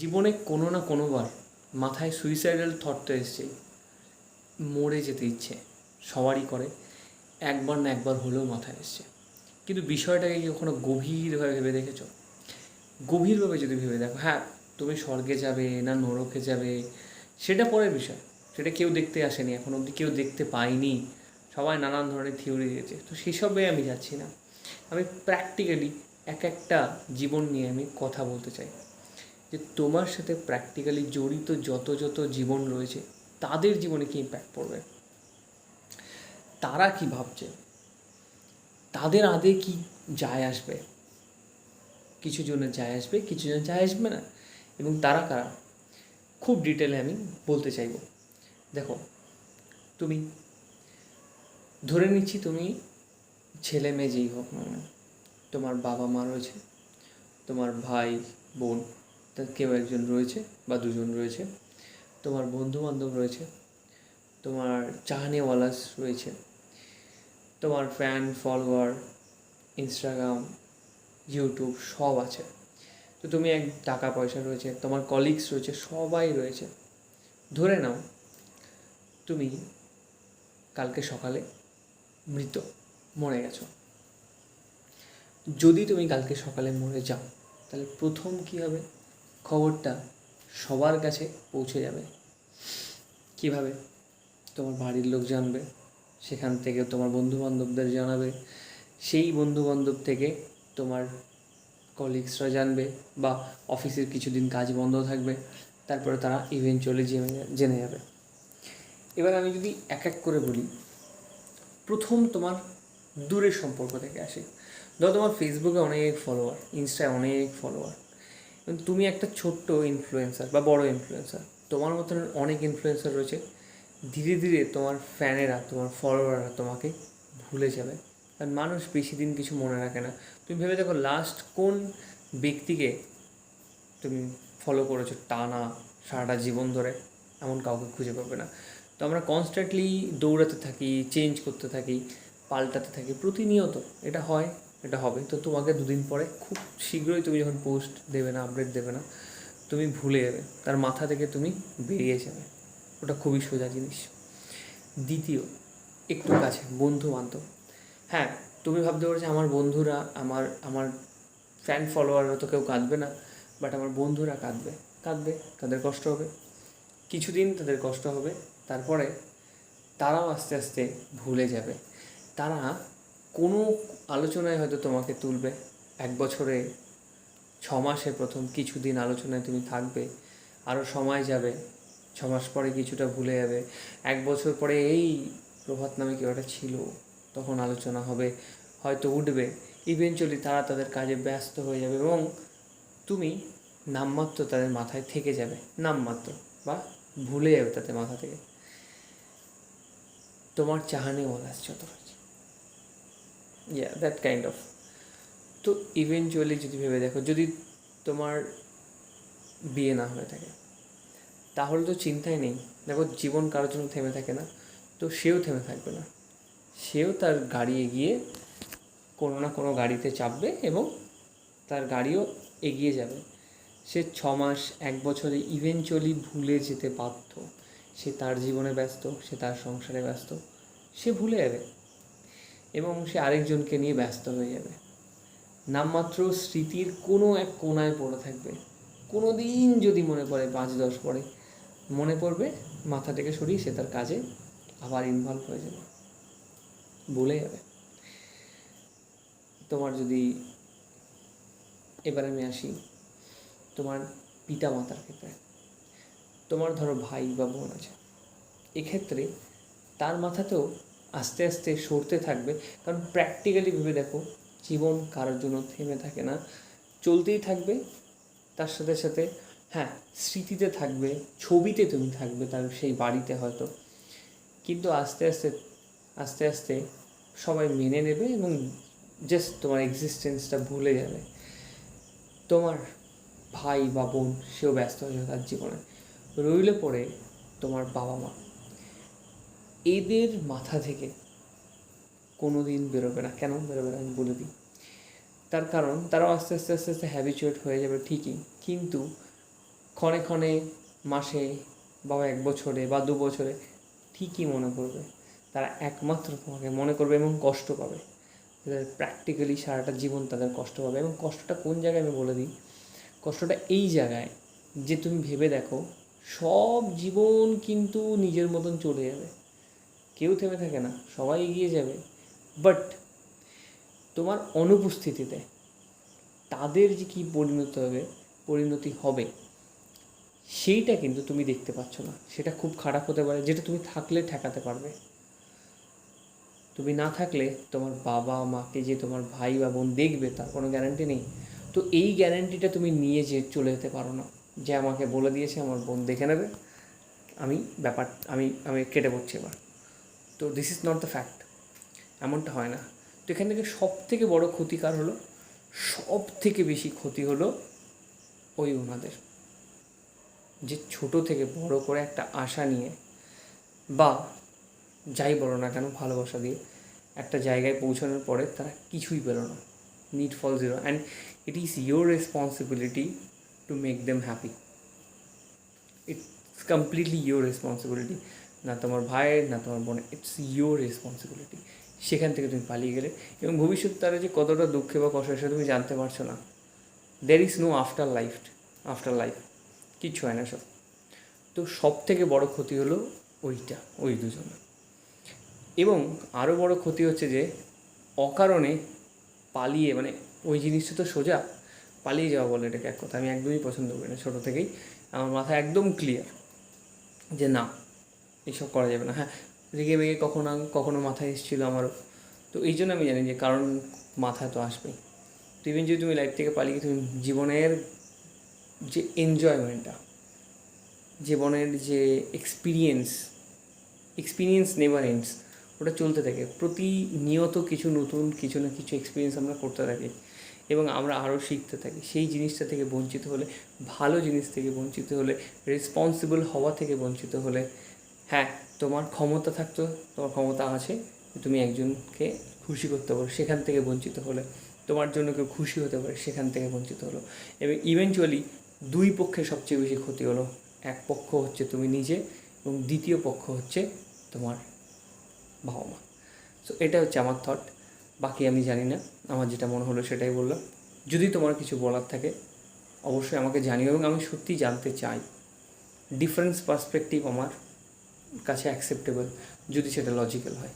জীবনে কোনো না কোনোবার মাথায় সুইসাইডাল থট তো মরে যেতে ইচ্ছে, সবারই করে, একবার না একবার হলেও মাথায় এসছে। কিন্তু বিষয়টাকে কি কখনো গভীরভাবে ভেবে দেখেছ? গভীরভাবে যদি ভেবে দেখো হ্যাঁ তুমি স্বর্গে যাবে না নরকে যাবে, সেটা পরের বিষয়। সেটা কেউ দেখতে আসেনি, এখন অবধি কেউ দেখতে পায়নি। সবাই নানান ধরনের থিওরি দিয়েছে। তো সেসবে আমি যাচ্ছি না। আমি প্র্যাকটিক্যালি এক একটা জীবন নিয়ে আমি কথা বলতে চাই। যে তোমার সাথে প্র্যাকটিক্যালি জড়িত যত যত জীবন রয়েছে, তাদের জীবনে কী ইম্প্যাক্ট পড়বে? তারা কি ভাবছে? তাদের আদে কি যায় আসবে? কিছু জনের যায় আসবে, কিছু জন যায় আসবে না। এবং তারা কারা? খুব ডিটেলে আমি বলতে চাইব। দেখো, তুমি, ধরে নিচ্ছি তুমি ছেলে মেয়ে যেই হোক না তোমার বাবা মা রয়েছে, তোমার ভাই, বোন তার কেউ একজন রয়েছে বা দুজন রয়েছে। তোমার বন্ধু বান্ধব রয়েছে। তোমার চাহনেওয়ালাস রয়েছে। তোমার ফ্যান ফলোয়ার ইনস্টাগ্রাম ইউটিউব সব আছে। তো তুমি এক টাকা পয়সা রয়েছে, তোমার কলিগস রয়েছে, সবাই রয়েছে। ধরে নাও, তুমি কালকে সকালে মৃত, মরে গেছো। যদি তুমি কালকে সকালে মরে যাও, তাহলে প্রথম কি হবে? খবরটা সবার কাছে পৌঁছে যাবে। কীভাবে? তোমার বাড়ির লোক জানবে, সেখান থেকে তোমার বন্ধু বান্ধবদের জানাবে, সেই বন্ধু বান্ধব থেকে তোমার কলিগসরা জানবে বা অফিসের কিছুদিন কাজ বন্ধ থাকবে, তারপরে তারা ইভেনচুয়ালি জেনে জেনে যাবে। এবার আমি যদি এক এক করে বলি, প্রথম তোমার দূরের সম্পর্ক থেকে আসে। ধরো তোমার ফেসবুকে অনেক ফলোয়ার ইনস্টায় অনেক ফলোয়ার তুমি একটা ছোট্ট ইনফ্লুয়েন্সার বা বড় ইনফ্লুয়েন্সার তোমার মতন অনেক ইনফ্লুয়েন্সার রয়েছে। ধীরে ধীরে তোমার ফ্যানেরা তোমার ফলোয়াররা তোমাকে ভুলে যাবে। কারণ মানুষ বেশি দিন কিছু মনে রাখে না। তুমি ভেবে দেখো লাস্ট কোন ব্যক্তিকে তুমি ফলো করেছ টানা সারাটা জীবন ধরে, এমন কাউকে খুঁজে পাবে না। তো আমরা কনস্ট্যান্টলি দৌড়াতে থাকি চেঞ্জ করতে থাকি, পাল্টাতে থাকি, প্রতিনিয়ত এটা হয়। এটা হবে। তো তোমাকে দুদিন পরে খুব শীঘ্রই তুমি যখন পোস্ট দেবে না আপডেট দেবে না, তুমি ভুলে যাবে। তার মাথা থেকে তুমি বেরিয়ে যাবে। ওটা খুবই সোজা জিনিস। দ্বিতীয়, একটু কাছে বন্ধু বান্ধব হ্যাঁ তুমি ভাবতে পারছ আমার বন্ধুরা, আমার আমার ফ্যান ফলোয়াররা তো কেউ কাঁদবে না বাট আমার বন্ধুরা কাঁদবে। কাঁদবে, তাদের কষ্ট হবে। কিছুদিন তাদের কষ্ট হবে, তারপরে তারাও আস্তে আস্তে ভুলে যাবে। তারা কোনো আলোচনায় হয়তো তোমাকে তুলবে। এক বছরে, ছ মাসে প্রথম কিছুদিন আলোচনায় তুমি থাকবে। আরও সময় যাবে। ছ মাস পরে কিছুটা ভুলে যাবে। এক বছর পরে এই প্রভাত নামে কেউ একটা ছিল, তখন আলোচনা হবে, হয়তো উঠবে। ইভেনচুয়ালি তারা তাদের কাজে ব্যস্ত হয়ে যাবে এবং তুমি নামমাত্র তাদের মাথায় থেকে যাবে। নামমাত্র বা ভুলে যাবে তাদের মাথা থেকে। তোমার চাহানিওয়ালা যত ইয়া দ্যাট কাইন্ড অফ তো ইভেনচুয়ালি যদি ভেবে দেখো, যদি তোমার বিয়ে না হয়ে থাকে, তাহলে তো চিন্তাই নেই। দেখো, জীবন কারোর জন্য থেমে থাকে না, তো সেও থেমে থাকবে না। সেও তার গাড়ি এগিয়ে কোনো না কোনো গাড়িতে চাপবে এবং তার গাড়িও এগিয়ে যাবে। সে ছ মাস, এক বছরে ইভেনচুয়ালি ভুলে যেতে বাধ্য। সে তার জীবনে ব্যস্ত, সে তার সংসারে ব্যস্ত, সে ভুলে যাবে। এবং সে আরেকজনকে নিয়ে ব্যস্ত হয়ে যাবে। নামমাত্র স্মৃতির কোনো এক কোনায় পড়ে থাকবে। কোনো দিন যদি মনে পড়ে পাঁচ দশ পরে, মনে পড়বে মাথা থেকে সরিয়ে সে তার কাজে আবার ইনভলভ হয়ে যাবে। ভুলে যাবে। তোমার যদি, এবার আমি আসি, তোমার পিতা মাতার ক্ষেত্রে। তোমার ধরো ভাই বা বোন আছে। এক্ষেত্রে তার মাথাতেও আস্তে আস্তে সরতে থাকবে। কারণ প্র্যাকটিক্যালি ভেবে দেখো, জীবন কারোর জন্য থেমে থাকে না। চলতেই থাকবে, তার সাথে সাথে হ্যাঁ স্মৃতিতে থাকবে, ছবিতে তুমি থাকবে তার সেই বাড়িতে হয়তো। কিন্তু আস্তে আস্তে আস্তে আস্তে সবাই মেনে নেবে এবং জাস্ট তোমার এক্সিস্টেন্সটা ভুলে যাবে। তোমার ভাই বা বোন, সেও ব্যস্ত হয়ে যাবে তার জীবনে। রইলে পরে তোমার বাবা মা এদের মাথা থেকে কোনো দিন বেরোবে না। কেন বেরোবে না আমি বলে দিই। তার কারণ তারাও আস্তে আস্তে আস্তে আস্তে হ্যাবিচুয়েট হয়ে যাবে ঠিকই। কিন্তু ক্ষণে ক্ষণে, মাসে বা এক বছরে বা দু বছরে ঠিকই মনে করবে। তারা একমাত্র তোমাকে মনে করবে এবং কষ্ট পাবে। তাদের প্র্যাকটিক্যালি সারাটা জীবন তাদের কষ্ট পাবে। এবং কষ্টটা কোন জায়গায় আমি বলে দিই? কষ্টটা এই জায়গায় যে তুমি ভেবে দেখো, সব জীবন কিন্তু নিজের মতন চলে যাবে। কেউ থেমে থাকে না, সবাই এগিয়ে যাবে। বাট তোমার অনুপস্থিতিতে তাদের যে কী পরিণত হবে, পরিণতি হবে, সেইটা কিন্তু তুমি দেখতে পাচ্ছ না। সেটা খুব খারাপ হতে পারে, যেটা তুমি থাকলে ঠেকাতে পারবে। তুমি না থাকলে তোমার বাবা মাকে যে তোমার ভাই বা বোন দেখবে, তার কোনো গ্যারান্টি নেই। তো এই গ্যারান্টিটা তুমি নিয়ে যে চলে যেতে পারো না, যে আমাকে বলে দিয়েছে, আমার বোন দেখে নেবে, আমি ব্যাপার, আমি আমি কেটে পড়ছি এবার। তো this is not the fact এমনটা হয় না। তো এখান থেকে সব থেকে বড় ক্ষতিকার হলো সব থেকে বেশি ক্ষতি হলো ওই ওনাদের। যে ছোট থেকে বড় করে একটা আশা নিয়ে বা যাই বলো না কেন ভালোবাসা দিয়ে একটা জায়গায় পৌঁছানোর পরে তারা কিছুই পেল না। Need fall zero and it is your responsibility to make them happy it's completely your responsibility না তোমার ভাইয়ের না তোমার বোনের ইটস ইয়োর রেসপন্সিবিলিটি সেখান থেকে তুমি পালিয়ে গেলে এবং ভবিষ্যৎ তারা যে কতটা দুঃখে বা কষ্ট সেটা তুমি জানতে পারছ না। There is no after life after life কিচ্ছু হয় না সব। তো সব থেকে বড় ক্ষতি হলো ওইটা, ওই দুজনে এবং আরও বড় ক্ষতি হচ্ছে যে অকারণে পালিয়ে মানে ওই জিনিসটা তো সোজা, পালিয়ে যাওয়া বলে এটাকে এক কথা। আমি একদমই পছন্দ করি না ছোটো থেকেই। আমার মাথা একদম ক্লিয়ার যে না এইসব করা যাবে না। হ্যাঁ রেগে বেগে কখনো কখনো মাথায় এসেছিল আমারও। তো এই জন্য আমি জানি যে কারণ মাথায় তো আসবেই। তো ইভেন যদি তুমি লাইফ থেকে পালিয়ে তুমি জীবনের যে এনজয়মেন্টটা জীবনের যে এক্সপিরিয়েন্স এক্সপিরিয়েন্স নেভার এন্ডস ওটা চলতে থাকে। প্রতিনিয়ত কিছু নতুন, কিছু না কিছু এক্সপিরিয়েন্স আমরা করতে থাকি এবং আমরা আরও শিখতে থাকি। সেই জিনিসটা থেকে বঞ্চিত হলে, ভালো জিনিস থেকে বঞ্চিত হলে রেসপন্সিবল হওয়া থেকে বঞ্চিত হলে হ্যাঁ তোমার ক্ষমতা থাকতো, তোমার ক্ষমতা আছে, তুমি একজনকে খুশি করতে পারো, সেখান থেকে বঞ্চিত হলে, তোমার জন্য কেউ খুশি হতে পারে, সেখান থেকে বঞ্চিত হলো। এবং ইভেনচুয়ালি দুই পক্ষে সবচেয়ে বেশি ক্ষতি হলো। এক পক্ষ হচ্ছে তুমি নিজে এবং দ্বিতীয় পক্ষ হচ্ছে তোমার বাবা মা সো এটা হচ্ছে আমার থট বাকি আমি জানি না, আমার যেটা মনে হলো সেটাই বললাম। যদি তোমার কিছু বলার থাকে, অবশ্যই আমাকে জানিও এবং আমি সত্যি জানতে চাই। ডিফারেন্স পার্সপেক্টিভ আমার। কাছে অ্যাকসেপ্টেবল যদি সেটা লজিক্যাল হয়।